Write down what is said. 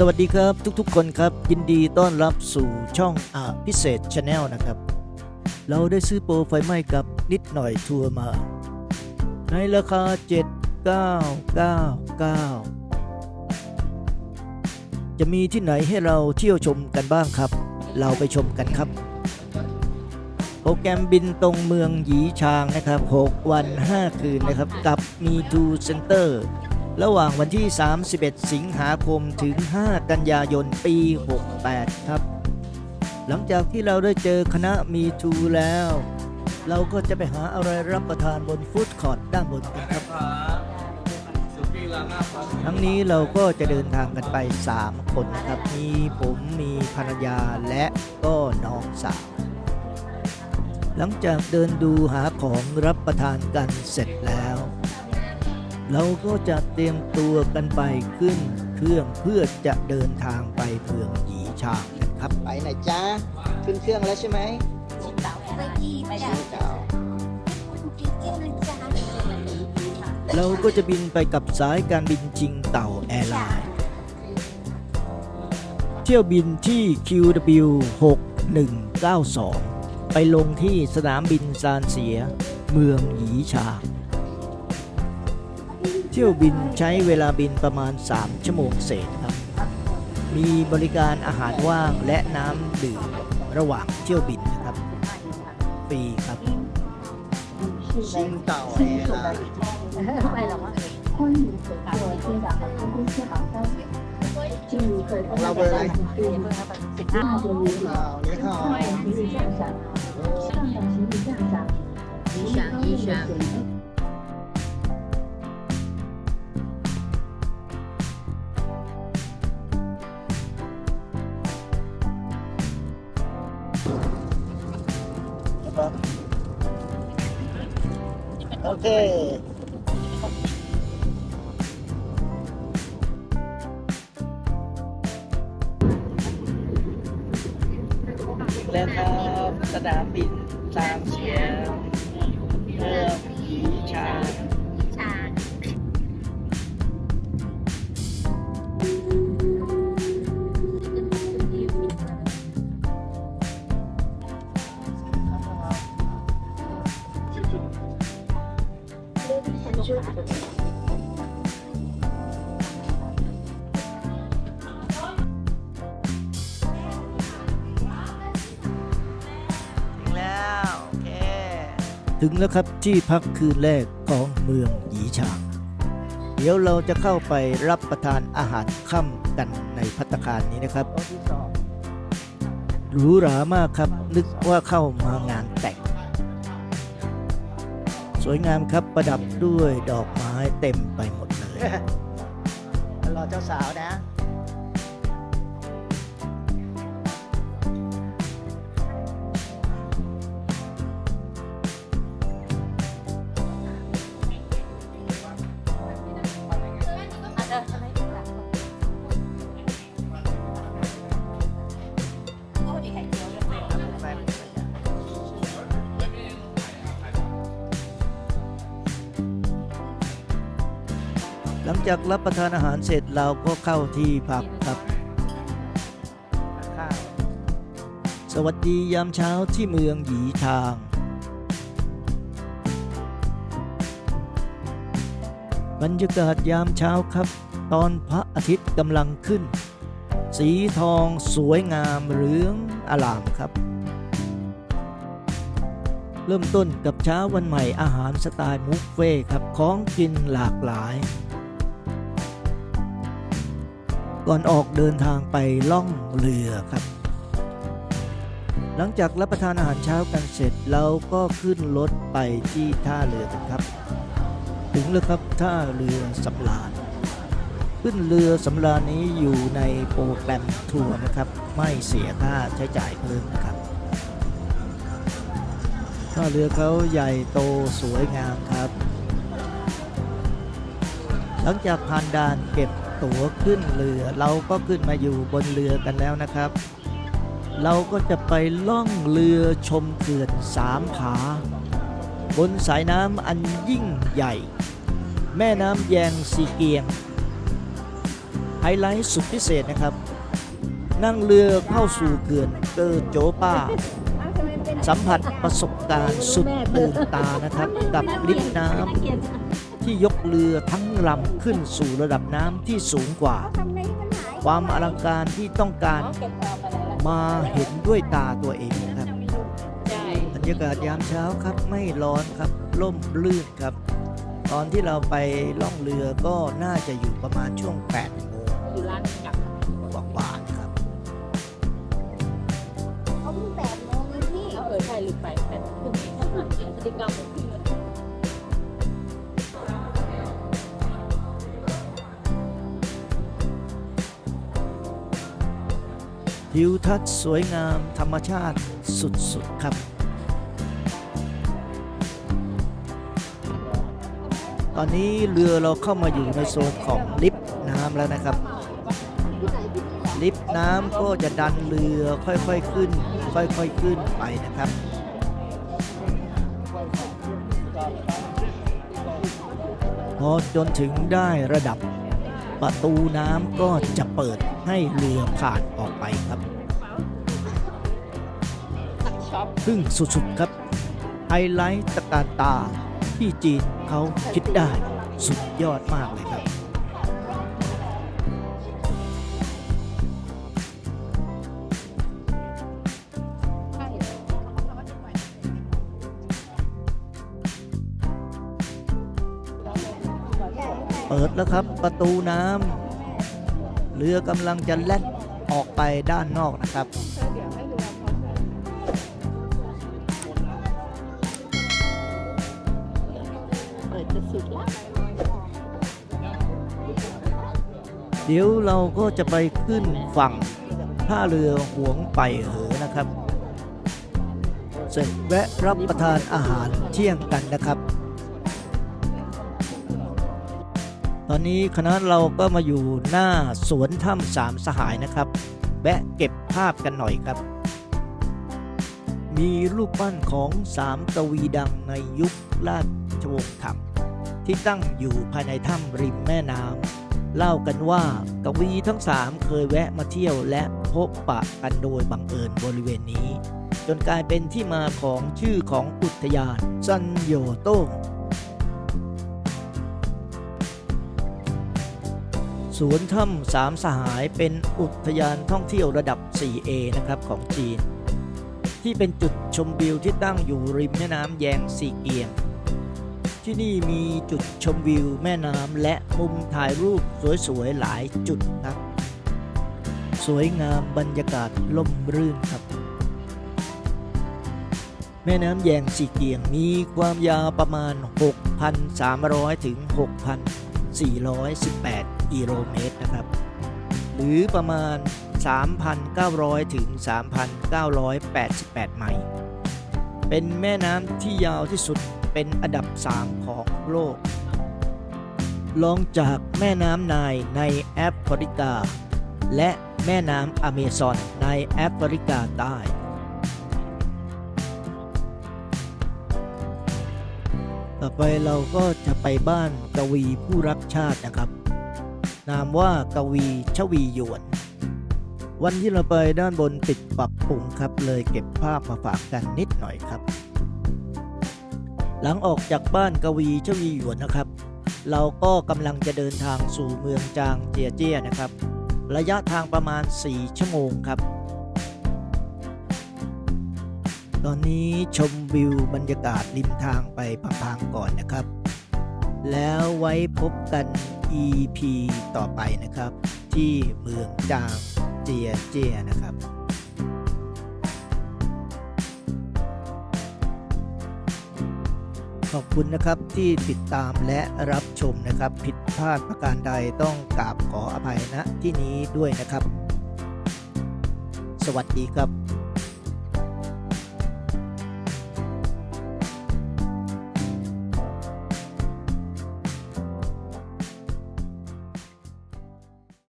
สวัสดีครับทุกๆ คนครับ ยินดีต้อนรับสู่ช่องอาพิเศษชาแนลนะครับ เราได้ซื้อโปรไฟไหม้กับนิดหน่อยทัวร์มา ในราคา 7999 จะมีที่ไหนให้เราเที่ยวชมกันบ้างครับ เราไปชมกันครับ โปรแกรมบินตรงเมืองหยีชางนะครับ 6 วัน 5 คืนนะครับ กับมีทูเซ็นเตอร์ ระหว่างวันที่ 31 สิงหาคมถึง 5 กันยายน ปี 68 ครับ หลังจากที่เราได้เจอคณะมีทูแล้ว เราก็จะไปหาอะไรรับประทานบนฟู้ดคอร์ทด้านบนกันครับ ทั้งนี้เราก็จะเดินทางกันไป 3 คนนะครับ มีผมมีภรรยาและก็น้องสาวหลังจากเดินดูหาของรับประทานกันเสร็จแล้ว เราก็จะเตรียมตัวกันไปขึ้น เครื่องเพื่อจะเดินทางไปเมืองหยีชางกันครับ ไปไหนจ้าขึ้นเครื่องแล้วใช่ไหมไปที่ไปที่เก่าเราก็จะบินไปกับสายการบินจิงเต่าแอร์ไลน์เที่ยวบินที่ QW 6192 ไปลงที่สนามบินซานเสีย เมืองหยีชาง ที่ยวบินใช้เวลาบินประมาณ 3 ชั่วโมงเศษครับ มีบริการอาหารว่างและน้ำดื่มระหว่างเที่ยวบินนะครับ ฟรีครับ จิงเต่าแอร์ไลน์ 为了吗？欢迎乘坐接壤航空公司航班，进入可通老板来对大众旅客，你上好 เค แล้วครับสนามบินตามเสียงเมือผีชา ถึงแล้วโอเค ถึงแล้วครับที่พักคืนแรกของเมืองหยีชาง เดี๋ยวเราจะเข้าไปรับประทานอาหารค่ำกันในพัตตาคารนี้นะครับหรูหรามากครับ นึกว่าเข้ามางานแต่ง สวยงามครับประดับด้วยดอกไม้เต็มไปหมดเลยรอเจ้าสาวนะ งจากรับประทานอาหารเสร็จเราก็เข้าที่พักครับสวัสดียามเช้าที่เมืองหยีชาง บรรยากาศยามเช้าครับ ตอนพระอาทิตย์กำลังขึ้น สีทองสวยงามเหลืองอลามครับ เริ่มต้นกับเช้าวันใหม่อาหารสไตล์บุฟเฟ่ครับ ของกินหลากหลาย ก่อนออกเดินทางไปล่องเรือครับ หลังจากรับประทานอาหารเช้ากันเสร็จเราก็ขึ้นรถไปที่ท่าเรือกันครับ ถึงแล้วครับท่าเรือสำราญขึ้นเรือสำราญนี้อยู่ในโปรแกรมทัวร์นะครับ ไม่เสียค่าใช้จ่ายเพิ่มนะครับท่าเรือเขาใหญ่โตสวยงามครับ หลังจากผ่านด่านเก็บ ตั๋วขึ้นเรือ เราก็ขึ้นมาอยู่บนเรือกันแล้วนะครับ เราก็จะไปล่องเรือชมเขื่อนสามผา บนสายน้ำอันยิ่งใหญ่ แม่น้ำแยงซีเกียงหฮไลท์สุดพิเศษนะครับ นั่งเรือเข้าสู่เขื่อนเกอโจป้าสัมผัสประสบการณ์สุดตื่นตานะครับ กับลิฟต์น้ำ ที่ยกเรือทั้งลำขึ้นสู่ระดับน้ำที่สูงกว่า ความอลังการที่ต้องการเก็บความอะไรล่ะมาเห็นด้วยตาตัวเองนะครับใช่บรรยากาศยามเช้าครับไม่ร้อนครับล่มลื่นครับ ตอนที่เราไปล่องเรือก็น่าจะอยู่ประมาณช่วง8โมงอยู่ร้านกลับกว่าๆนะครับเขาเพิ่งแปดโมงเองพี่เออใช่ลืมไปแต่พรุ่งนี้พฤติกรรมของ ทิวทัศน์สวยงามธรรมชาติสุด ๆ ครับ ตอนนี้เรือเราเข้ามาอยู่ในโซนของลิฟต์น้ำแล้วนะครับ ลิฟต์น้ำก็จะดันเรือค่อย ๆ ขึ้น ค่อย ๆ ขึ้นไปนะครับพอจนถึงได้ระดับประตูน้ำก็จะเปิด ให้เรือผ่านออกไปครับซึ่งสุดๆครับ ไฮไลท์ตะการตาที่จีนเขาคิดได้สุดยอดมากเลยครับเปิดแล้วครับประตูน้ำ เรือกำลังจะแล่นออกไปด้านนอกนะครับเปิดจะสุดละเดี๋ยวเราก็จะไปขึ้นฝั่งท่าเรือหวงไปเหอนะครับ เสร็จแวะรับประทานอาหารเที่ยงกันนะครับ ตอนนี้คณะเราก็มาอยู่หน้าสวนถ้ำสามสหายนะครับแวะเก็บภาพกันหน่อยครับ มีรูปปั้นของสามกวีดังในยุคราชวงศ์ถังที่ตั้งอยู่ภายในถ้ำริมแม่น้ำเล่ากันว่ากวีทั้งสามเคยแวะมาเที่ยวและพบปะกันโดยบังเอิญบริเวณนี้ จนกลายเป็นที่มาของชื่อของอุทยานซันโยโต้ง สวนถ้ำสามสหายเป็นอุทยานท่องเที่ยวระดับ 4A นะครับของจีน ที่เป็นจุดชมวิวที่ตั้งอยู่ริมแม่น้ำแยงซีเกียง ที่นี่มีจุดชมวิวแม่น้ำและมุมถ่ายรูปสวยๆหลายจุดครับ สวยงามบรรยากาศล่มรื่นครับ แม่น้ำแยงสีเกียงมีความยาวประมาณ 6,300 ถึง 6,000 418 กิโลเมตรนะครับ หรือประมาณ 3,900 ถึง 3,988 ไมล์ เป็นแม่น้ำที่ยาวที่สุดเป็นอันดับ 3 ของโลกรองจากแม่น้ำไนายในแอฟริกา และแม่น้ำอเมซอนในแอฟริกาใต้ ต่อไปเราก็จะไปบ้านกวีผู้รักชาตินะครับ นามว่ากวีชวียวน วันที่เราไปด้านบนปิดปรับปรุงครับ เลยเก็บภาพมาฝากกันนิดหน่อยครับ หลังออกจากบ้านกวีชวีหยวนนะครับ เราก็กำลังจะเดินทางสู่เมืองจางเจียเจียนะครับ ระยะทางประมาณ 4 ชั่วโมงครับ ตอนนี้ชมวิวบรรยากาศริมทางไปพังๆก่อนนะครับ แล้วไว้พบกัน EP ต่อไปนะครับ ที่เมืองจางเจียเจียนะครับขอบคุณนะครับที่ติดตามและรับชมนะครับ ผิดพลาดประการใดต้องกราบขออภัยณที่นี้ด้วยนะครับ สวัสดีครับ